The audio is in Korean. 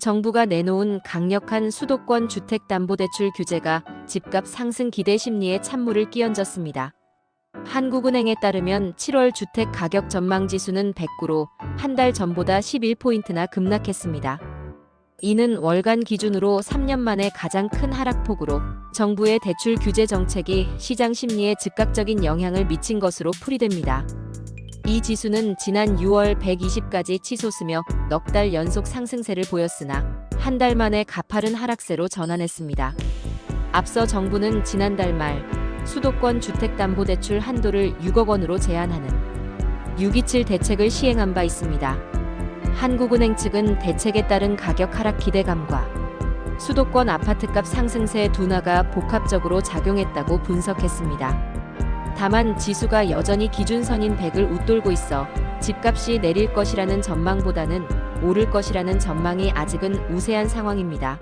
정부가 내놓은 강력한 수도권 주택담보대출 규제가 집값 상승 기대 심리에 찬물을 끼얹었습니다. 한국은행에 따르면 7월 주택 가격 전망 지수는 109로 한 달 전보다 11포인트나 급락했습니다. 이는 월간 기준으로 3년 만에 가장 큰 하락폭으로 정부의 대출 규제 정책이 시장 심리에 즉각적인 영향을 미친 것으로 풀이됩니다. 이 지수는 지난 6월 120까지 치솟으며 넉 달 연속 상승세를 보였으나 한 달 만에 가파른 하락세로 전환했습니다. 앞서 정부는 지난달 말 수도권 주택담보대출 한도를 6억 원으로 제한하는 627 대책을 시행한 바 있습니다. 한국은행 측은 대책에 따른 가격 하락 기대감과 수도권 아파트값 상승세 둔화가 복합적으로 작용했다고 분석했습니다. 다만 지수가 여전히 기준선인 100을 웃돌고 있어 집값이 내릴 것이라는 전망보다는 오를 것이라는 전망이 아직은 우세한 상황입니다.